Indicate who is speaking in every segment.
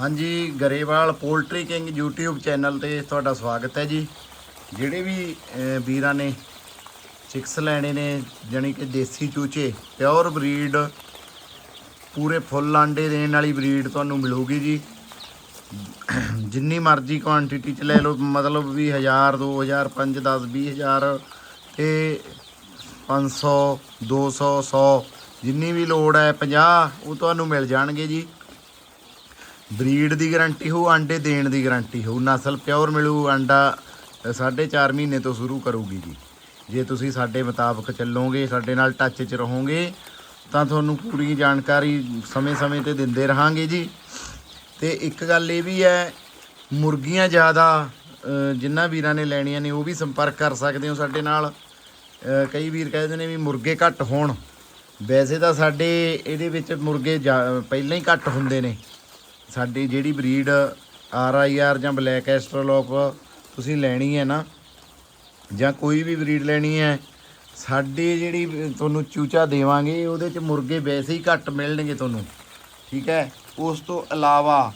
Speaker 1: ਹਾਂਜੀ, Grewal poultry king YouTube channel ਤੇ ਤੁਹਾਡਾ ਸਵਾਗਤ ਹੈ ਜੀ। ਜਿਹੜੇ ਵੀ ਵੀਰਾਂ ਨੇ ਚਿਕਸ ਲੈਣੇ ਨੇ, ਜਾਣੀ ਕਿ ਦੇਸੀ ਚੂਚੇ ਪਿਓਰ ਬਰੀਡ ਪੂਰੇ ਫੁੱਲ ਆਂਡੇ ਦੇਣ ਵਾਲੀ ਬਰੀਡ ਤੁਹਾਨੂੰ ਮਿਲੂਗੀ ਜੀ। ਜਿੰਨੀ ਮਰਜ਼ੀ ਕੁਆਂਟੀਟੀ ਚ ਲੈ ਲਓ, ਮਤਲਬ ਵੀ 1000 2000 5 10 20000 ਤੇ 500 200 100 ਜਿੰਨੀ ਵੀ ਲੋੜ ਹੈ 50 ਉਹ ਤੁਹਾਨੂੰ ਮਿਲ ਜਾਣਗੇ ਜੀ। ਬਰੀਡ ਦੀ ਗਾਰੰਟੀ ਹੋਊ ਆਂਡੇ ਦੇਣ ਦੀ ਗਾਰੰਟੀ ਹੋਊ। ਨਸਲ ਪਿਓਰ ਮਿਲੂ ਆਂਡਾ 4.5 ਮਹੀਨੇ ਤੋਂ ਸ਼ੁਰੂ ਕਰੂਗੀ ਜੀ। ਜੇ ਤੁਸੀਂ ਸਾਡੇ ਮੁਤਾਬਕ ਚੱਲੋਗੇ ਸਾਡੇ ਨਾਲ ਟੱਚ 'ਚ ਰਹੋਗੇ ਤਾਂ ਤੁਹਾਨੂੰ ਪੂਰੀ ਜਾਣਕਾਰੀ ਸਮੇਂ-ਸਮੇਂ ਤੇ ਦਿੰਦੇ ਰਹਾਂਗੇ ਜੀ। ਤੇ ਇੱਕ ਗੱਲ ਇਹ ਵੀ ਹੈ ਮੁਰਗੀਆਂ ਜ਼ਿਆਦਾ ਅ, ਜਿਨ੍ਹਾਂ ਵੀਰਾਂ ਨੇ ਲੈਣੀਆਂ ਨੇ ਉਹ ਵੀ ਸੰਪਰਕ ਕਰ ਸਕਦੇ ਹੋ ਸਾਡੇ ਨਾਲ। ਕਈ ਵੀਰ ਕਹਿੰਦੇ ਨੇ ਵੀ ਮੁਰਗੇ ਘੱਟ ਹੋਣ। ਵੈਸੇ ਤਾਂ ਸਾਡੇ ਇਹਦੇ ਵਿੱਚ ਮੁਰਗੇ ਜ਼ਿਆ- ਪਹਿਲਾਂ ਹੀ ਘੱਟ ਹੁੰਦੇ ਨੇ। ਸਾਡੀ ਜਿਹੜੀ ਬਰੀਡ ਆਰ ਆਈ ਆਰ ਜਾਂ ਬਲੈਕ ਐਸਟਰੋਲੋਪ ਤੁਸੀਂ ਲੈਣੀ ਹੈ ਨਾ, ਜਾਂ ਕੋਈ ਵੀ ਬਰੀਡ ਲੈਣੀ ਹੈ, ਸਾਡੇ ਜਿਹੜੀ ਤੁਹਾਨੂੰ ਚੂਚਾ ਦੇਵਾਂਗੇ, ਉਹਦੇ ਚ ਮੁਰਗੇ ਵੈਸੇ ਹੀ ਘੱਟ ਮਿਲਣਗੇ ਤੁਹਾਨੂੰ, ਠੀਕ ਹੈ? ਉਸ ਤੋਂ ਇਲਾਵਾ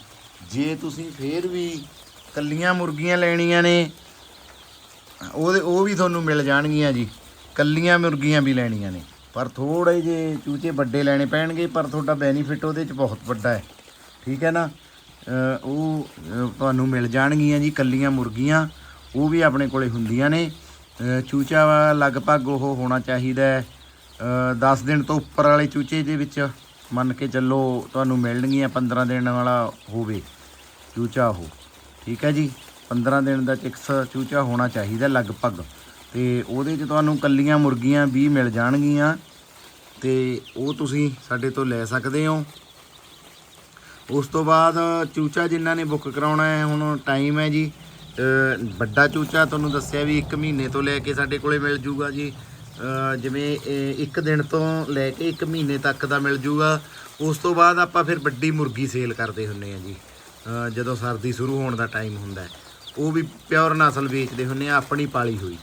Speaker 1: ਜੇ ਤੁਸੀਂ ਫੇਰ ਵੀ ਕੱਲੀਆਂ ਮੁਰਗੀਆਂ ਲੈਣੀਆਂ ਨੇ, ਉਹਦੇ, ਉਹ ਵੀ ਤੁਹਾਨੂੰ ਮਿਲ ਜਾਣਗੀਆਂ ਜੀ, ਕੱਲੀਆਂ ਮੁਰਗੀਆਂ ਵੀ ਲੈਣੀਆਂ ਨੇ, ਪਰ ਥੋੜੇ ਜੇ ਚੂਚੇ ਵੱਡੇ ਲੈਣੇ ਪੈਣਗੇ, ਪਰ ਤੁਹਾਡਾ ਬੈਨੀਫਿਟ ਉਹਦੇ ਚ ਬਹੁਤ ਵੱਡਾ ਹੈ। ਠੀਕ ਹੈ ਨਾ? ਉਹ ਤੁਹਾਨੂੰ ਮਿਲ ਜਾਣਗੀਆਂ ਜੀ ਕੱਲੀਆਂ ਮੁਰਗੀਆਂ। ਉਹ ਵੀ ਆਪਣੇ ਕੋਲੇ ਹੁੰਦੀਆਂ ਨੇ। ਚੂਚਾ ਲਗਭਗ ਉਹ ਹੋਣਾ ਚਾਹੀਦਾ ਹੈ। 10 ਦਿਨ ਤੋਂ ਉੱਪਰ ਵਾਲੇ ਚੂਚੇ ਦੇ ਵਿੱਚ ਮੰਨ ਕੇ ਚੱਲੋ ਤੁਹਾਨੂੰ ਮਿਲਣਗੀਆਂ 15 ਦਿਨ ਵਾਲਾ ਹੋਵੇ ਚੂਚਾ ਉਹ। ਠੀਕ ਹੈ ਜੀ? 15 ਦਿਨ ਦਾ ਚਿਕਸ ਚੂਚਾ ਹੋਣਾ ਚਾਹੀਦਾ ਲਗਭਗ। ਤੇ ਉਹਦੇ 'ਚ ਤੁਹਾਨੂੰ ਕੱਲੀਆਂ ਮੁਰਗੀਆਂ ਵੀ ਮਿਲ ਜਾਣਗੀਆਂ। ਤੇ ਉਹ ਤੁਸੀਂ ਸਾਡੇ ਤੋਂ ਲੈ ਸਕਦੇ ਹੋ। ਉਸ ਤੋਂ ਬਾਅਦ ਚੂਚਾ ਜਿਨ੍ਹਾਂ ਨੇ ਬੁੱਕ ਕਰਾਉਣਾ ਹੈ ਹੁਣ ਟਾਈਮ ਹੈ ਜੀ। ਵੱਡਾ ਚੂਚਾ ਤੁਹਾਨੂੰ ਦੱਸਿਆ ਵੀ 1 ਮਹੀਨੇ ਤੋਂ ਲੈ ਕੇ ਸਾਡੇ ਕੋਲੇ ਮਿਲ ਜੂਗਾ ਜੀ। ਜਿਵੇਂ ਇੱਕ ਦਿਨ ਤੋਂ ਲੈ ਕੇ 1 ਮਹੀਨੇ ਤੱਕ ਦਾ ਮਿਲ ਜੂਗਾ। ਉਸ ਤੋਂ ਬਾਅਦ ਆਪਾਂ ਫਿਰ ਵੱਡੀ ਮੁਰਗੀ ਸੇਲ ਕਰਦੇ ਹੁੰਨੇ ਆ ਜੀ। ਜਦੋਂ ਸਰਦੀ ਸ਼ੁਰੂ ਹੋਣ ਦਾ ਟਾਈਮ ਹੁੰਦਾ ਉਹ ਵੀ ਪਿਓਰ ਨਸਲ ਵੇਚਦੇ ਹੁੰਨੇ ਆ ਆਪਣੀ ਪਾਲੀ ਹੋਈ।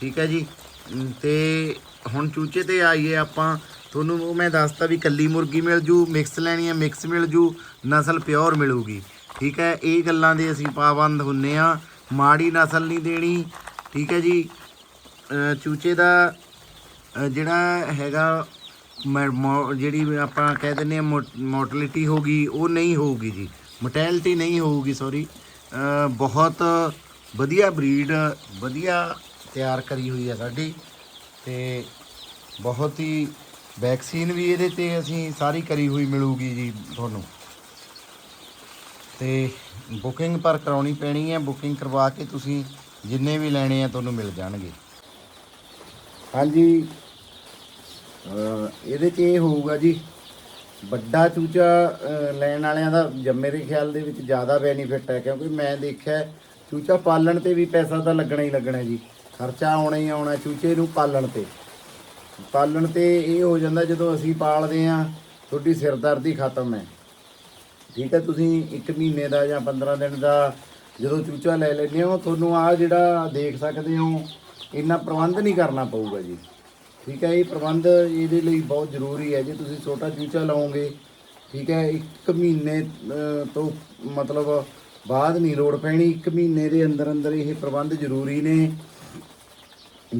Speaker 1: ਠੀਕ ਹੈ ਜੀ। ਅਮ, ਤੇ ਹੁਣ ਚੂਚੇ ਤੇ ਆਈਏ ਆਪਾਂ। ਤੁਹਾਨੂੰ ਉਹ ਮੈਂ ਦੱਸਤਾ ਵੀ ਕੱਲੀ ਮੁਰਗੀ ਮਿਲ ਜੂ ਮਿਕਸ ਲੈਣੀ ਹੈ ਮਿਕਸ ਮਿਲ ਜੂ, ਨਸਲ ਪਿਓਰ ਮਿਲੂਗੀ। ਠੀਕ ਹੈ? ਇਹ ਗੱਲਾਂ ਦੇ ਅਸੀਂ ਪਾਬੰਦ ਹੁੰਨੇ ਆ। ਮਾੜੀ ਨਸਲ ਨਹੀਂ ਦੇਣੀ, ਠੀਕ ਹੈ ਜੀ? ਚੂਚੇ ਦਾ ਜਿਹੜਾ ਹੈਗਾ, ਮ- ਮੋ- ਜਿਹੜੀ ਆਪਾਂ ਕਹਿ ਦਿੰਦੇ ਆ ਮੋਰਟੈਲਿਟੀ ਹੋਗੀ ਉਹ ਨਹੀਂ ਹੋਊਗੀ ਜੀ। ਮੋਰਟੈਲਿਟੀ ਨਹੀਂ ਹੋਊਗੀ ਸੌਰੀ ਬਹੁਤ ਵਧੀਆ ਬਰੀਡ ਵਧੀਆ ਤਿਆਰ ਕਰੀ ਹੋਈ ਹੈ ਸਾਡੀ। ਤੇ ਬਹੁਤ ਹੀ ਵੈਕਸੀਨ ਵੀ ਇਹਦੇ ਤੇ ਅਸੀਂ ਸਾਰੀ ਕਰੀ ਹੋਈ ਮਿਲੂਗੀ ਜੀ ਤੁਹਾਨੂੰ। ਤੇ ਬੁਕਿੰਗ ਪਰ ਕਰਾਉਣੀ ਪੈਣੀ ਹੈ ਬੁਕਿੰਗ ਕਰਵਾ ਕੇ ਤੁਸੀਂ ਜਿੰਨੇ ਵੀ ਲੈਣੇ ਆ ਤੁਹਾਨੂੰ ਮਿਲ ਜਾਣਗੇ। ਹਾਂਜੀ। ਇਹਦੇ 'ਚ ਇਹ ਹੋਊਗਾ ਜੀ, ਵੱਡਾ ਚੂਚਾ ਲੈਣ ਵਾਲਿਆਂ ਦਾ ਜੰਮੇ ਦੇ ਖਿਆਲ ਦੇ ਵਿੱਚ ਜ਼ਿਆਦਾ ਬੈਨੀਫਿਟ ਹੈ, ਕਿਉਂਕਿ ਮੈਂ ਦੇਖਿਆ ਚੂਚਾ ਪਾਲਣ ਤੇ ਵੀ ਪੈਸਾ ਤਾਂ ਲੱਗਣਾ ਹੀ ਲੱਗਣਾ ਜੀ। ਖਰਚਾ ਆਉਣਾ ਹੀ ਆਉਣਾ, ਚੂਚੇ ਨੂੰ ਪਾਲਣ ਤੇ। ਪਾਲਣ ਤੇ ਇਹ ਹੋ ਜਾਂਦਾ ਜਦੋਂ ਅਸੀਂ ਪਾਲਦੇ ਆ ਤੁਹਾਡੀ ਸਿਰਦਰਦੀ ਖਤਮ ਹੈ। ਠੀਕ ਹੈ, ਤੁਸੀਂ 1 ਮਹੀਨੇ ਦਾ ਜਾਂ 15 ਦਿਨ ਦਾ ਜਦੋਂ ਚੂਚਾ ਲੈ ਲੈਂਦੇ ਹੋ, ਤੁਹਾਨੂੰ ਆ ਜਿਹੜਾ ਦੇਖ ਸਕਦੇ ਹੋ, ਇੰਨਾ ਪ੍ਰਬੰਧ ਨਹੀਂ ਕਰਨਾ ਪਊਗਾ ਜੀ। ਠੀਕ ਹੈ, ਇਹ ਪ੍ਰਬੰਧ ਇਹਦੇ ਲਈ ਬਹੁਤ ਜ਼ਰੂਰੀ ਹੈ। ਜੇ ਤੁਸੀਂ ਛੋਟਾ ਚੂਚਾ ਲਾਓਗੇ, ਠੀਕ ਹੈ 1 ਮਹੀਨੇ ਤੋਂ ਮਤਲਬ ਬਾਅਦ ਨਹੀਂ ਲੋੜ ਪੈਣੀ 1 ਮਹੀਨੇ ਦੇ ਅੰਦਰ ਅੰਦਰ ਇਹ ਪ੍ਰਬੰਧ ਜ਼ਰੂਰੀ ਨੇ।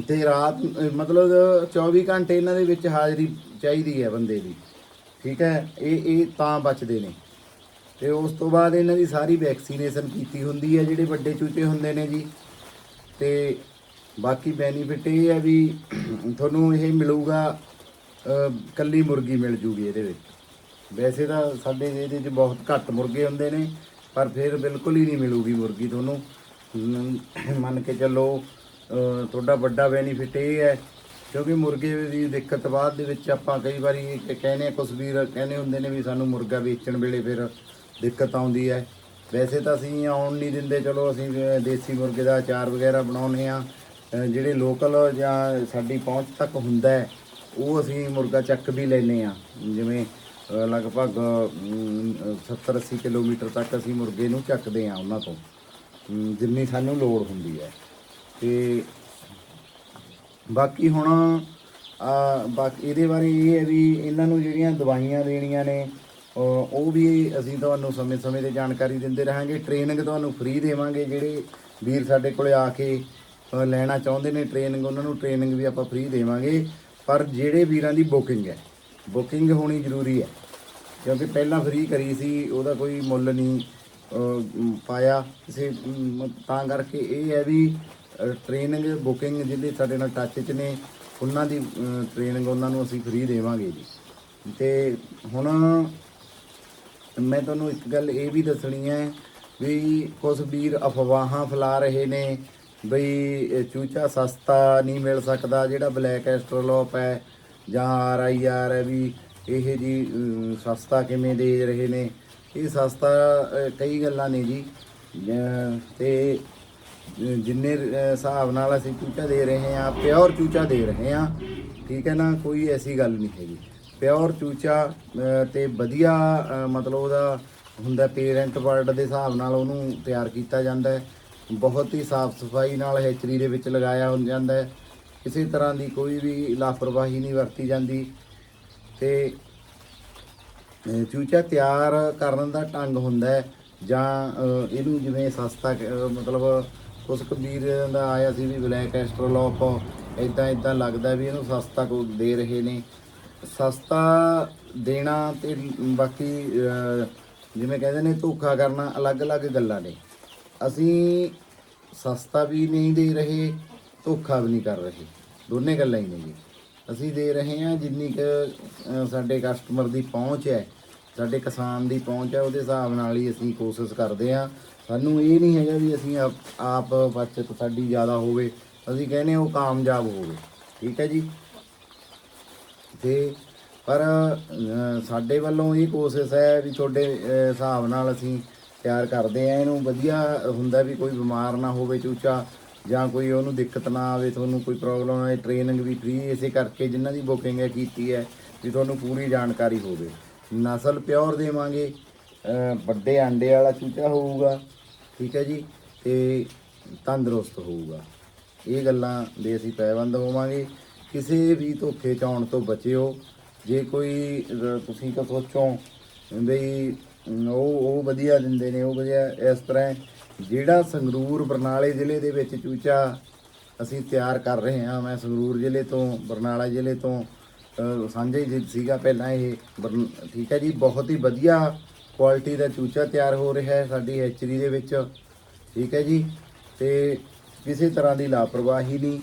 Speaker 1: ਤੇ ਰਾਤ ਮਤਲਬ 24 ਘੰਟੇ ਇਹਨਾਂ ਦੇ ਵਿੱਚ ਹਾਜ਼ਰੀ ਚਾਹੀਦੀ ਹੈ ਬੰਦੇ ਦੀ। ਠੀਕ ਹੈ? ਇਹ ਇਹ ਤਾਂ ਬਚਦੇ ਨੇ। ਤੇ ਉਸ ਤੋਂ ਬਾਅਦ ਇਹਨਾਂ ਦੀ ਸਾਰੀ ਵੈਕਸੀਨੇਸ਼ਨ ਕੀਤੀ ਹੁੰਦੀ ਹੈ ਜਿਹੜੇ ਵੱਡੇ ਚੂਚੇ ਹੁੰਦੇ ਨੇ ਜੀ। ਤੇ ਬਾਕੀ ਬੈਨੀਫਿਟ ਇਹ ਹੈ ਵੀ ਤੁਹਾਨੂੰ ਇਹ ਮਿਲੂਗਾ ਅਹ, ਕੱਲੀ ਮੁਰਗੀ ਮਿਲ ਜੂਗੀ ਇਹਦੇ ਵਿੱਚ। ਵੈਸੇ ਤਾਂ ਸਾਡੇ ਇਹਦੇ 'ਚ ਬਹੁਤ ਘੱਟ ਮੁਰਗੇ ਹੁੰਦੇ ਨੇ ਪਰ ਫਿਰ ਬਿਲਕੁਲ ਹੀ ਨਹੀਂ ਮਿਲੂਗੀ ਮੁਰਗੀ ਤੁਹਾਨੂੰ। ਮੰਨ ਕੇ ਚੱਲੋ ਤੁਹਾਡਾ ਵੱਡਾ ਬੈਨੀਫਿਟ ਇਹ ਹੈ, ਕਿਉਂਕਿ ਮੁਰਗੇ ਦੀ ਦਿੱਕਤ ਬਾਅਦ ਦੇ ਵਿੱਚ ਆਪਾਂ ਕਈ ਵਾਰੀ ਕਹਿੰਦੇ ਆ ਕੁਛ ਵੀਰ ਕਹਿੰਦੇ ਹੁੰਦੇ ਨੇ ਵੀ ਸਾਨੂੰ ਮੁਰਗਾ ਵੇਚਣ ਵੇਲੇ ਫਿਰ ਦਿੱਕਤ ਆਉਂਦੀ ਹੈ। ਵੈਸੇ ਤਾਂ ਅਸੀਂ ਆਉਣ ਨਹੀਂ ਦਿੰਦੇ, ਚਲੋ ਅਸੀਂ ਦੇਸੀ ਮੁਰਗੇ ਦਾ ਅਚਾਰ ਵਗੈਰਾ ਬਣਾਉਂਦੇ ਆ ਜਿਹੜੇ ਲੋਕਲ ਜਾਂ ਸਾਡੀ ਪਹੁੰਚ ਤੱਕ ਹੁੰਦਾ ਹੈ, ਉਹ ਅਸੀਂ ਮੁਰਗਾ ਚੱਕ ਵੀ ਲੈਨੇ ਆ ਜਿਵੇਂ ਲਗਭਗ 70 80 ਕਿਲੋਮੀਟਰ ਤੱਕ ਅਸੀਂ ਮੁਰਗੇ ਨੂੰ ਚੱਕਦੇ ਆ ਉਹਨਾਂ ਤੋਂ। ਜਿੰਨੀ ਸਾਨੂੰ ਲੋੜ ਹੁੰਦੀ ਹੈ। ਤੇ ਬਾਕੀ ਹੁਣ ਬਾਕੀ, ਇਹਦੇ ਬਾਰੇ ਇਹ ਹੈ ਵੀ ਇਹਨਾਂ ਨੂੰ ਜਿਹੜੀਆਂ ਦਵਾਈਆਂ ਦੇਣੀਆਂ ਨੇ ਉਹ ਵੀ ਅਸੀਂ ਤੁਹਾਨੂੰ ਸਮੇਂ-ਸਮੇਂ ਤੇ ਜਾਣਕਾਰੀ ਦਿੰਦੇ ਰਹਾਂਗੇ। ਟ੍ਰੇਨਿੰਗ ਤੁਹਾਨੂੰ ਫ੍ਰੀ ਦੇਵਾਂਗੇ, ਜਿਹੜੇ ਵੀਰ ਸਾਡੇ ਕੋਲੇ ਆ ਕੇ ਲੈਣਾ ਚਾਹੁੰਦੇ ਨੇ ਟ੍ਰੇਨਿੰਗ ਉਹਨਾਂ ਨੂੰ ਟ੍ਰੇਨਿੰਗ ਵੀ ਆਪਾਂ ਫ੍ਰੀ ਦੇਵਾਂਗੇ। ਪਰ ਜਿਹੜੇ ਵੀਰਾਂ ਦੀ ਬੁਕਿੰਗ ਹੈ ਬੁਕਿੰਗ ਹੋਣੀ ਜ਼ਰੂਰੀ ਹੈ। ਕਿਉਂਕਿ ਪਹਿਲਾਂ ਫ੍ਰੀ ਕਰੀ ਸੀ, ਉਹਦਾ ਕੋਈ ਮੁੱਲ ਨਹੀਂ ਪਾਇਆ। ਕਿਸੇ ਤਾਂ ਕਰਕੇ ਇਹ ਹੈ ਵੀ ਟ੍ਰੇਨਿੰਗ ਬੁਕਿੰਗ ਜਿਹੜੇ ਸਾਡੇ ਨਾਲ ਟੱਚ 'ਚ ਨੇ ਉਹਨਾਂ ਦੀ ਟ੍ਰੇਨਿੰਗ ਉਹਨਾਂ ਨੂੰ ਅਸੀਂ ਫ੍ਰੀ ਦੇਵਾਂਗੇ ਜੀ। ਤੇ ਹੁਣ ਮੈਂ ਤੁਹਾਨੂੰ ਇੱਕ ਗੱਲ ਇਹ ਵੀ ਦੱਸਣੀ ਹੈ ਵੀ ਕੁਝ ਵੀਰ ਅਫਵਾਹਾਂ ਫੈਲਾ ਰਹੇ ਨੇ ਬਈ ਚੂਚਾ ਸਸਤਾ ਨਹੀਂ ਮਿਲ ਸਕਦਾ ਜਿਹੜਾ ਬਲੈਕ ਐਸਟਰੋਲੋਪ ਹੈ ਜਾਂ ਆਰ ਆਈ ਆਰ ਹੈ ਵੀ ਇਹ ਜੀ ਸਸਤਾ ਕਿਵੇਂ ਦੇ ਰਹੇ ਨੇ? ਇਹ ਸਸਤਾ ਕਈ ਗੱਲਾਂ ਨੇ ਜੀ। ਅ, ਤੇ ਜਿੰਨੇ ਹਿਸਾਬ ਨਾਲ ਅਸੀਂ ਚੂਚਾ ਦੇ ਰਹੇ ਹਾਂ ਪਿਓਰ ਚੂਚਾ ਦੇ ਰਹੇ ਹਾਂ ਠੀਕ ਹੈ ਨਾ ਕੋਈ ਐਸੀ ਗੱਲ ਨਹੀਂ ਹੈਗੀ। ਪਿਓਰ ਚੂਚਾ ਅ, ਤੇ ਵਧੀਆ ਮਤਲਬ ਉਹਦਾ ਹੁੰਦਾ ਪੇਰੈਂਟ ਵਰਡ ਦੇ ਹਿਸਾਬ ਨਾਲ ਉਹਨੂੰ ਤਿਆਰ ਕੀਤਾ ਜਾਂਦਾ ਹੈ। ਬਹੁਤ ਹੀ ਸਾਫ਼ ਸਫ਼ਾਈ ਨਾਲ ਹੈਚਰੀ ਦੇ ਵਿੱਚ ਲਗਾਇਆ ਹੋ ਜਾਂਦਾ ਹੈ। ਕਿਸੇ ਤਰ੍ਹਾਂ ਦੀ ਕੋਈ ਵੀ ਲਾਪਰਵਾਹੀ ਨਹੀਂ ਵਰਤੀ ਜਾਂਦੀ। ਤੇ ਚੂਚਾ ਤਿਆਰ ਕਰਨ ਦਾ ਢੰਗ ਹੁੰਦਾ ਹੈ ਜਾਂ ਇਹਨੂੰ ਜਿਵੇਂ ਸਸਤਾ ਮਤਲਬ ਉਸ ਕਬੀਰ ਦਾ ਆਇਆ ਸੀ ਵੀ ਬਲੈਕ ਐਸਟਰੋਲੋਪ ਇਦਾਂ ਇਦਾਂ ਲੱਗਦਾ ਵੀ ਇਹਨੂੰ ਸਸਤਾ ਕੋ ਦੇ ਰਹੇ ਨੇ। ਸਸਤਾ ਦੇਣਾ ਤੇ ਬਾਕੀ ਜਿਵੇਂ ਕਹਿੰਦੇ ਨੇ ਧੋਖਾ ਕਰਨਾ ਅਲੱਗ-ਅਲੱਗ ਗੱਲਾਂ ਨੇ। ਅਸੀਂ ਸਸਤਾ ਵੀ ਨਹੀਂ ਦੇ ਰਹੇ, ਧੋਖਾ ਵੀ ਨਹੀਂ ਕਰ ਰਹੇ। ਦੋਨੇ ਗੱਲਾਂ ਹੀ ਨੇ ਜੀ ਅਸੀਂ ਦੇ ਰਹੇ ਹਾਂ ਜਿੰਨੀ ਕੁ ਸਾਡੇ ਕਸਟਮਰ ਦੀ ਪਹੁੰਚ ਹੈ, ਸਾਡੇ ਕਿਸਾਨ ਦੀ ਪਹੁੰਚ ਹੈ, ਉਹਦੇ ਹਿਸਾਬ ਨਾਲ ਹੀ ਅਸੀਂ ਕੋਸ਼ਿਸ਼ ਕਰਦੇ ਹਾਂ ਸਾਨੂੰ ਇਹ ਨਹੀਂ ਹੈਗਾ ਵੀ ਅਸੀਂ ਆਪ- ਆਪ ਬਚਤ ਸਾਡੀ ਜ਼ਿਆਦਾ ਹੋਵੇ, ਅਸੀਂ ਕਹਿੰਦੇ ਉਹ ਕਾਮਯਾਬ ਹੋਵੇ। ਠੀਕ ਹੈ ਜੀ? ਤੇ ਪਰ ਸਾਡੇ ਵੱਲੋਂ ਇਹ ਕੋਸ਼ਿਸ਼ ਹੈ ਵੀ ਤੁਹਾਡੇ ਹਿਸਾਬ ਨਾਲ ਅਸੀਂ ਤਿਆਰ ਕਰਦੇ ਆ ਇਹਨੂੰ। ਵਧੀਆ ਹੁੰਦਾ ਵੀ ਕੋਈ ਬਿਮਾਰ ਨਾ ਹੋਵੇ ਚੂਚਾ, ਜਾਂ ਕੋਈ ਉਹਨੂੰ ਦਿੱਕਤ ਨਾ ਆਵੇ, ਤੁਹਾਨੂੰ ਕੋਈ ਪ੍ਰੋਬਲਮ ਆਏ ਟ੍ਰੇਨਿੰਗ ਵੀ ਫ੍ਰੀ ਇਸੇ ਕਰਕੇ ਜਿਨ੍ਹਾਂ ਦੀ ਬੁਕਿੰਗ ਹੈ ਕੀਤੀ ਹੈ, ਵੀ ਤੁਹਾਨੂੰ ਪੂਰੀ ਜਾਣਕਾਰੀ ਹੋਵੇ। ਨਸਲ ਪਿਓਰ ਦੇਵਾਂਗੇ ਵੱਡੇ ਆਂਡੇ ਵਾਲਾ ਚੂਚਾ ਹੋਊਗਾ। ਠੀਕ ਹੈ ਜੀ, ਤੇ ਤੰਦਰੁਸਤ ਹੋਊਗਾ। ਇਹ ਗੱਲਾਂ ਦੇ ਅਸੀਂ ਪੈਬੰਦ ਹੋਵਾਂਗੇ। ਕਿਸੇ ਵੀ ਧੋਖੇ 'ਚ ਆਉਣ ਤੋਂ ਬਚਿਓ। ਜੇ ਕੋਈ ਤੁਸੀਂ ਤਾਂ ਸੋਚੋ ਬਈ ਉਹ ਉਹ ਵਧੀਆ ਦਿੰਦੇ ਨੇ, ਉਹ ਵਧੀਆ, ਇਸ ਤਰ੍ਹਾਂ ਜਿਹੜਾ ਸੰਗਰੂਰ ਬਰਨਾਲੇ ਜ਼ਿਲ੍ਹੇ ਦੇ ਵਿੱਚ ਚੂਚਾ ਅਸੀਂ ਤਿਆਰ ਕਰ ਰਹੇ ਹਾਂ, ਮੈਂ ਸੰਗਰੂਰ ਜ਼ਿਲ੍ਹੇ ਤੋਂ, ਬਰਨਾਲਾ ਜ਼ਿਲ੍ਹੇ ਤੋਂ ਸਾਂਝੇ ਹੀ ਸੀਗਾ ਪਹਿਲਾਂ ਇਹ ਬਰਨ- ਠੀਕ ਹੈ ਜੀ, ਬਹੁਤ ਹੀ ਵਧੀਆ ਕੁਆਲਿਟੀ ਦਾ ਚੂਚਾ ਤਿਆਰ ਹੋ ਰਿਹਾ ਹੈ ਸਾਡੀ ਹੈਚਰੀ ਦੇ ਵਿੱਚ। ਠੀਕ ਹੈ ਜੀ? ਤੇ ਕਿਸੇ ਤਰ੍ਹਾਂ ਦੀ ਲਾਪਰਵਾਹੀ ਨਹੀਂ।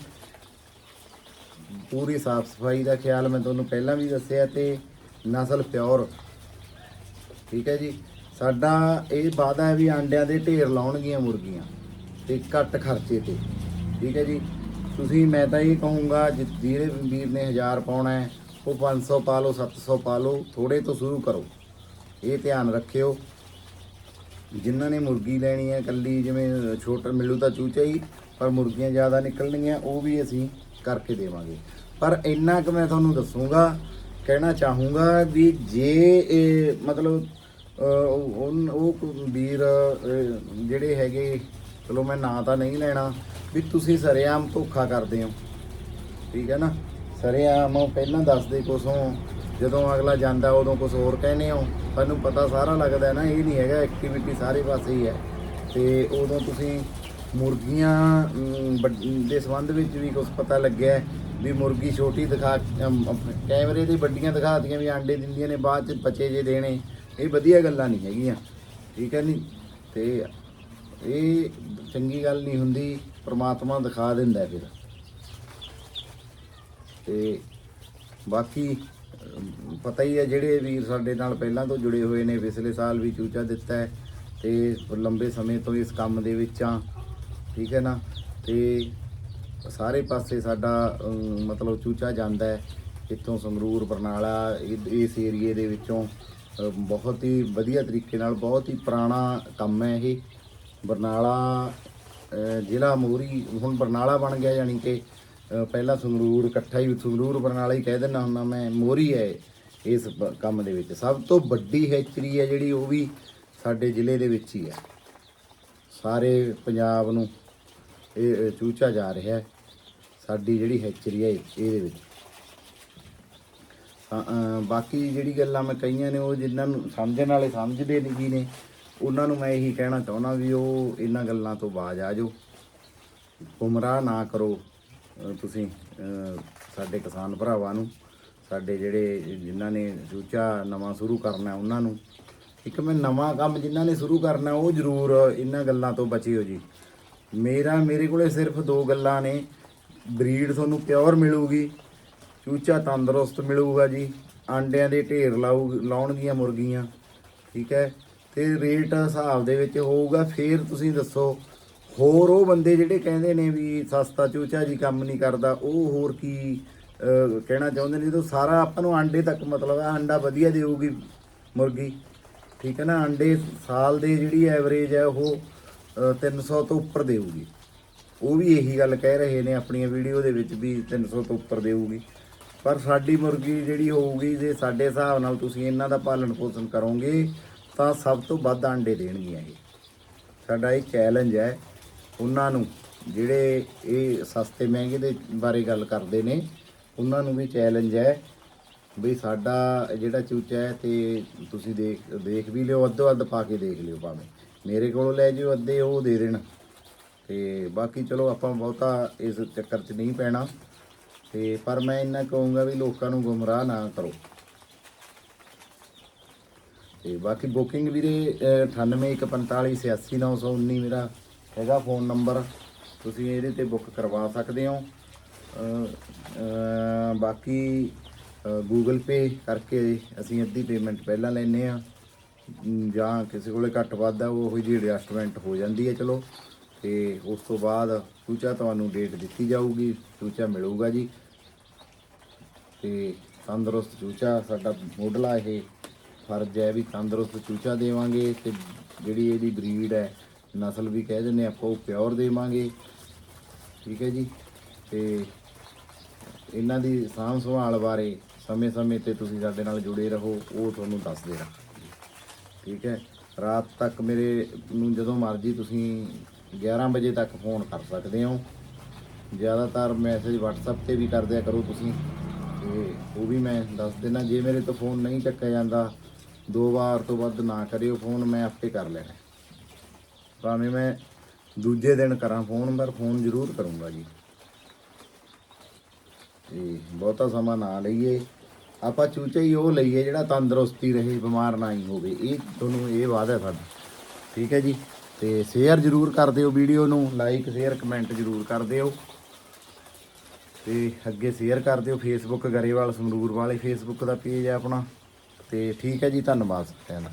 Speaker 1: ਪੂਰੀ ਸਾਫ਼ ਸਫ਼ਾਈ ਦਾ ਖਿਆਲ ਮੈਂ ਤੁਹਾਨੂੰ ਪਹਿਲਾਂ ਵੀ ਦੱਸਿਆ ਤੇ ਨਸਲ ਪਿਓਰ। ਠੀਕ ਹੈ ਜੀ? ਸਾਡਾ ਇਹ ਵਾਅਦਾ ਹੈ ਵੀ ਆਂਡਿਆਂ ਦੇ ਢੇਰ ਲਾਉਣਗੀਆਂ ਮੁਰਗੀਆਂ ਤੇ ਘੱਟ ਖਰਚੇ ਤੇ। ਠੀਕ ਹੈ ਜੀ? ਤੁਸੀਂ, ਮੈਂ ਤਾਂ ਇਹ ਕਹੂੰਗਾ ਜਿਹੜੇ ਵੀਰ ਨੇ 1000 ਪਾਉਣਾ ਹੈ, ਉਹ 500 ਪਾ ਲਓ 700 ਪਾ ਲਓ ਥੋੜੇ ਤੋਂ ਸ਼ੁਰੂ ਕਰੋ। ਇਹ ਧਿਆਨ ਰੱਖਿਓ। ਜਿਨ੍ਹਾਂ ਨੇ ਮੁਰਗੀ ਲੈਣੀ ਹੈ ਕੱਲੀ ਜਿਵੇਂ ਛੋਟਾ ਮਿਲੂ ਤਾਂ ਚੂਚਾ ਹੀ, ਪਰ ਮੁਰਗੀਆਂ ਜ਼ਿਆਦਾ ਨਿਕਲਣਗੀਆਂ, ਉਹ ਵੀ ਅਸੀਂ ਕਰਕੇ ਦੇਵਾਂਗੇ। ਪਰ ਇੰਨਾ ਕੁ ਮੈਂ ਤੁਹਾਨੂੰ ਦੱਸੂਗਾ, ਕਹਿਣਾ ਚਾਹੂੰਗਾ ਵੀ ਜੇ ਇਹ ਮਤਲਬ ਉਹ ਉਹ ਵੀਰ ਜਿਹੜੇ ਹੈਗੇ, ਚਲੋ ਮੈਂ ਨਾਂ ਤਾਂ ਨਹੀਂ ਲੈਣਾ, ਵੀ ਤੁਸੀਂ ਸਰੇਆਮ ਧੋਖਾ ਕਰਦੇ ਹੋ। ਠੀਕ ਹੈ ਨਾ? ਸਰੇਆਮ ਪਹਿਲਾਂ ਦੱਸਦੇ ਕੁਛ ਜਦੋਂ ਅਗਲਾ ਜਾਂਦਾ ਉਦੋਂ ਕੁਝ ਹੋਰ ਕਹਿੰਦੇ ਹੋ। ਸਾਨੂੰ ਪਤਾ ਸਾਰਾ ਲੱਗਦਾ ਨਾ ਇਹ ਨਹੀਂ ਹੈਗਾ ਐਕਟੀਵਿਟੀ ਸਾਰੇ ਪਾਸੇ ਹੀ ਹੈ। ਤੇ ਉਦੋਂ ਤੁਸੀਂ ਮੁਰਗੀਆਂ ਅਮ, ਦੇ ਸੰਬੰਧ ਵਿੱਚ ਵੀ ਕੁਝ ਪਤਾ ਲੱਗਿਆ ਵੀ ਮੁਰਗੀ ਛੋਟੀ ਦਿਖਾ ਕੈਮਰੇ ਦੀ ਵੱਡੀਆਂ ਦਿਖਾਤੀਆਂ ਵੀ ਆਂਡੇ ਦਿੰਦੀਆਂ ਨੇ ਬਾਅਦ ਚ ਬੱਚੇ ਜੇ ਦੇਣੇ। ਇਹ ਵਧੀਆ ਗੱਲਾਂ ਨਹੀਂ ਹੈਗੀਆਂ ਠੀਕ ਹੈ ਨਹੀਂ ਤੇ ਇਹ ਚੰਗੀ ਗੱਲ ਨਹੀਂ ਹੁੰਦੀ ਪ੍ਰਮਾਤਮਾ ਦਿਖਾ ਦਿੰਦਾ ਫਿਰ। ਤੇ ਬਾਕੀ ਪਤਾ ਹੀ ਹੈ ਜਿਹੜੇ ਵੀਰ ਸਾਡੇ ਨਾਲ ਪਹਿਲਾਂ ਤੋਂ ਜੁੜੇ ਹੋਏ ਨੇ, ਪਿਛਲੇ ਸਾਲ ਵੀ ਚੂਚਾ ਦਿੱਤਾ ਹੈ ਤੇ ਲੰਬੇ ਸਮੇਂ ਤੋਂ ਇਸ ਕੰਮ ਦੇ ਵਿੱਚ ਆ ਠੀਕ ਹੈ ਨਾ? ਤੇ ਸਾਰੇ ਪਾਸੇ ਸਾਡਾ ਮਤਲਬ ਚੂਚਾ ਜਾਂਦਾ ਹੈ, ਇੱਥੋਂ ਸੰਗਰੂਰ, ਬਰਨਾਲਾ ਇਹ- ਇਸ ਏਰੀਏ ਦੇ ਵਿੱਚੋਂ। ਬਹੁਤ ਹੀ ਵਧੀਆ ਤਰੀਕੇ ਨਾਲ, ਬਹੁਤ ਹੀ ਪੁਰਾਣਾ ਕੰਮ ਹੈ ਇਹ। ਬਰਨਾਲਾ ਜ਼ਿਲ੍ਹਾ ਮੋਰੀ, ਹੁਣ ਬਰਨਾਲਾ ਬਣ ਗਿਆ ਯਾਨੀ ਕਿ ਪਹਿਲਾਂ ਸੰਗਰੂਰ, ਇਕੱਠਾ ਹੀ ਸੰਗਰੂਰ ਬਰਨਾਲਾ ਹੀ ਕਹਿ ਦਿੰਦਾ ਹੁੰਦਾ ਮੈਂ ਮੋਰੀ ਹੈ ਇਸ ਕੰਮ ਦੇ ਵਿੱਚ। ਸਭ ਤੋਂ ਵੱਡੀ ਹੈਚਰੀ ਹੈ ਜਿਹੜੀ ਉਹ ਵੀ ਸਾਡੇ ਜ਼ਿਲ੍ਹੇ ਦੇ ਵਿੱਚ ਹੀ ਹੈ। ਸਾਰੇ ਪੰਜਾਬ ਨੂੰ ਇਹ ਚੂਚਾ ਜਾ ਰਿਹਾ ਹੈ। ਸਾਡੀ ਜਿਹੜੀ ਹੈਚਰੀ ਹੈ ਇਹਦੇ ਵਿੱਚ। ਬਾਕੀ ਜਿਹੜੀ ਗੱਲਾਂ ਮੈਂ ਕਹੀਆਂ ਨੇ ਉਹ ਜਿਨ੍ਹਾਂ ਨੂੰ ਸਮਝਣ ਵਾਲੇ ਸਮਝਦੇ ਨਹੀਂ ਵੀ ਨੇ, ਉਹਨਾਂ ਨੂੰ ਮੈਂ ਇਹੀ ਕਹਿਣਾ ਚਾਹੁੰਦਾ ਵੀ ਉਹ ਇਹਨਾਂ ਗੱਲਾਂ ਤੋਂ ਬਾਜ਼ ਆ ਜਾਓ। ਗੁੰਮਰਾਹ ਨਾ ਕਰੋ। ਤੁਸੀਂ ਸਾਡੇ ਕਿਸਾਨ ਭਰਾਵਾਂ ਨੂੰ, ਸਾਡੇ ਜਿਹੜੇ ਜਿਨ੍ਹਾਂ ਨੇ ਚੂਚਾ ਨਵਾਂ ਸ਼ੁਰੂ ਕਰਨਾ ਉਹਨਾਂ ਨੂੰ, ਇੱਕ ਮੈਂ ਨਵਾਂ ਕੰਮ ਜਿਨ੍ਹਾਂ ਨੇ ਸ਼ੁਰੂ ਕਰਨਾ ਉਹ ਜ਼ਰੂਰ ਇਹਨਾਂ ਗੱਲਾਂ ਤੋਂ ਬਚਿਓ ਜੀ। ਮੇਰਾ, ਮੇਰੇ ਕੋਲੇ ਸਿਰਫ ਦੋ ਗੱਲਾਂ ਨੇ, ਬਰੀਡ ਤੁਹਾਨੂੰ ਪਿਓਰ ਮਿਲੂਗੀ ਚੂਚਾ ਤੰਦਰੁਸਤ ਮਿਲੂਗਾ ਜੀ, ਆਂਡਿਆਂ ਦੇ ਢੇਰ ਲਾਊ, ਲਾਉਣਗੀਆਂ ਮੁਰਗੀਆਂ, ਠੀਕ ਹੈ, ਤੇ ਰੇਟ ਹਿਸਾਬ ਦੇ ਵਿੱਚ ਹੋਊਗਾ, ਫੇਰ ਤੁਸੀਂ ਦੱਸੋ ਹੋਰ ਉਹ ਬੰਦੇ ਜਿਹੜੇ ਕਹਿੰਦੇ ਨੇ ਵੀ ਸਸਤਾ ਚੂਚਾ ਜੀ ਕੰਮ ਨਹੀਂ ਕਰਦਾ ਉਹ ਹੋਰ ਕੀ ਕਹਿਣਾ ਚਾਹੁੰਦੇ ਨੇ? ਜਦੋਂ ਸਾਰਾ ਆਪਾਂ ਨੂੰ ਆਂਡੇ ਤੱਕ ਮਤਲਬ ਆ ਆਂਡਾ ਵਧੀਆ ਦੇਊਗੀ ਮੁਰਗੀ ਠੀਕ ਹੈ ਨਾ? ਆਂਡੇ ਸਾਲ ਦੇ ਜਿਹੜੀ ਐਵਰੇਜ ਹੈ ਉਹ ਅਹ, 300 ਤੋਂ ਉੱਪਰ ਦੇਊਗੀ। ਉਹ ਵੀ ਇਹੀ ਗੱਲ ਕਹਿ ਰਹੇ ਨੇ ਆਪਣੀਆਂ ਵੀਡੀਓ ਦੇ ਵਿੱਚ ਵੀ 300 ਤੋਂ ਉੱਪਰ ਦੇਊਗੀ। ਪਰ ਸਾਡੀ ਮੁਰਗੀ ਜਿਹੜੀ ਹੋਊਗੀ ਜੇ ਸਾਡੇ ਹਿਸਾਬ ਨਾਲ ਤੁਸੀਂ ਇਹਨਾਂ ਦਾ ਪਾਲਣ ਪੋਸ਼ਣ ਕਰੋਗੇ ਤਾਂ ਸਭ ਤੋਂ ਵੱਧ ਆਂਡੇ ਦੇਣਗੀਆਂ ਇਹ। ਸਾਡਾ ਇਹ ਚੈਲੰਜ ਹੈ। ਉਹਨਾਂ ਨੂੰ ਜਿਹੜੇ ਇਹ ਸਸਤੇ ਮਹਿੰਗੇ ਦੇ ਬਾਰੇ ਗੱਲ ਕਰਦੇ ਨੇ ਉਹਨਾਂ ਨੂੰ ਵੀ ਚੈਲੰਜ ਹੈ ਵੀ ਸਾਡਾ ਜਿਹੜਾ ਚੂਚਾ ਹੈ ਤੇ ਤੁਸੀਂ ਦੇਖ ਦੇਖ ਵੀ ਲਿਓ ਅੱਧੋ ਅੱਧ ਪਾ ਕੇ ਦੇਖ ਲਿਓ ਭਾਵੇਂ। ਮੇਰੇ ਕੋਲੋਂ ਲੈ ਜਿਓ ਅੱਧੇ ਉਹ ਦੇ ਦੇਣ। ਤੇ ਬਾਕੀ ਚਲੋ ਆਪਾਂ ਬਹੁਤਾ ਇਸ ਚੱਕਰ 'ਚ ਨਹੀਂ ਪੈਣਾ। ਤੇ ਪਰ ਮੈਂ ਇੰਨਾ ਕਹੂੰਗਾ ਵੀ ਲੋਕਾਂ ਨੂੰ ਗੁੰਮਰਾਹ ਨਾ ਕਰੋ। ਤੇ ਬਾਕੀ ਬੁਕਿੰਗ ਵੀਰੇ ਅਹ, 9814586919 ਮੇਰਾ ਹੈਗਾ ਫੋਨ ਨੰਬਰ। ਤੁਸੀਂ ਇਹਦੇ ਤੇ ਬੁੱਕ ਕਰਵਾ ਸਕਦੇ ਹੋ। ਬਾਕੀ ਗੂਗਲ ਪੇ ਕਰਕੇ ਅਸੀਂ ਅੱਧੀ ਪੇਮੈਂਟ ਪਹਿਲਾਂ ਲੈਨੇ ਆ ਜਾਂ ਕਿਸੇ ਕੋਲੇ ਘੱਟ ਵੱਧ ਆ, ਉਹ ਜਿਹੀ ਐਡਜਸਟਮੈਂਟ ਹੋ ਜਾਂਦੀ ਹੈ, ਚਲੋ। ਤੇ ਉਸ ਤੋਂ ਬਾਅਦ ਚੂਚਾ ਤੁਹਾਨੂੰ ਡੇਟ ਦਿੱਤੀ ਜਾਊਗੀ ਚੂਚਾ ਮਿਲੂਗਾ ਜੀ। ਤੇ ਤੰਦਰੁਸਤ ਚੂਚਾ ਸਾਡਾ ਮੋਢਲਾ ਇਹ। ਫਰਜ਼ ਹੈ ਵੀ ਤੰਦਰੁਸਤ ਚੂਚਾ ਦੇਵਾਂਗੇ ਤੇ ਜਿਹੜੀ ਇਹਦੀ ਬਰੀਡ ਹੈ ਨਸਲ ਵੀ ਕਹਿ ਦਿੰਦੇ ਆਪਾਂ ਉਹ ਪਿਓਰ ਦੇਵਾਂਗੇ। ਠੀਕ ਹੈ ਜੀ? ਤੇ ਇਹਨਾਂ ਦੀ ਸਾਂਭ ਸੰਭਾਲ ਬਾਰੇ ਸਮੇਂ-ਸਮੇਂ ਤੇ ਤੁਸੀਂ ਸਾਡੇ ਨਾਲ ਜੁੜੇ ਰਹੋ, ਉਹ ਤੁਹਾਨੂੰ ਦੱਸਦੇ ਰਹਾਂਗੇ। ਠੀਕ ਹੈ? ਰਾਤ ਤੱਕ ਮੇਰੇ ਨੂੰ ਜਦੋਂ ਮਰਜ਼ੀ ਤੁਸੀਂ 11 ਵਜੇ ਤੱਕ ਫੋਨ ਕਰ ਸਕਦੇ ਹੋ। ਜ਼ਿਆਦਾਤਰ ਮੈਸੇਜ WhatsApp ਤੇ ਵੀ ਕਰਦਿਆ ਕਰੋ ਤੁਸੀਂ। ਤੇ ਉਹ ਵੀ ਮੈਂ ਦੱਸ ਦੇਣਾ ਜੇ ਮੇਰੇ ਤੋਂ ਫੋਨ ਨਹੀਂ ਚੱਕਿਆ ਜਾਂਦਾ, ਦੋ ਵਾਰ ਤੋਂ ਵੱਧ ਨਾ ਕਰਿਓ ਫੋਨ, ਮੈਂ ਆਪੇ ਕਰ ਲੈਣਾ। ਭਾਵੇਂ ਮੈਂ ਦੂਜੇ ਦਿਨ ਕਰਾਂ ਫੋਨ, ਪਰ ਫੋਨ ਜ਼ਰੂਰ ਕਰੂੰਗਾ ਜੀ। ਤੇ ਬਹੁਤਾ ਸਮਾਂ ਨਾ ਲਈਏ। ਆਪਾਂ ਚੂਚਾ ਹੀ ਉਹ ਲਈਏ ਜਿਹੜਾ ਤੰਦਰੁਸਤੀ ਰਹੇ, ਬਿਮਾਰ ਨਾ ਹੀ ਹੋਵੇ। ਇਹ ਤੁਹਾਨੂੰ ਇਹ ਵਾਅਦਾ ਹੈ ਸਾਡਾ। ਠੀਕ ਹੈ ਜੀ? ਤੇ ਸ਼ੇਅਰ ਜ਼ਰੂਰ ਕਰ ਦਿਓ ਵੀਡੀਓ ਨੂੰ। ਲਾਈਕ ਸ਼ੇਅਰ ਕਮੈਂਟ ਜ਼ਰੂਰ ਕਰ ਦਿਓ। ਤੇ ਅੱਗੇ ਸ਼ੇਅਰ ਕਰ ਦਿਓ ਫੇਸਬੁੱਕ ਗਰੇਵਾਲ ਸੰਗਰੂਰ ਵਾਲੇ। ਫੇਸਬੁੱਕ ਦਾ ਪੇਜ ਹੈ ਆਪਣਾ। ਤੇ ਠੀਕ ਹੈ ਜੀ, ਧੰਨਵਾਦ। ਸਾਰਿਆਂ ਦਾ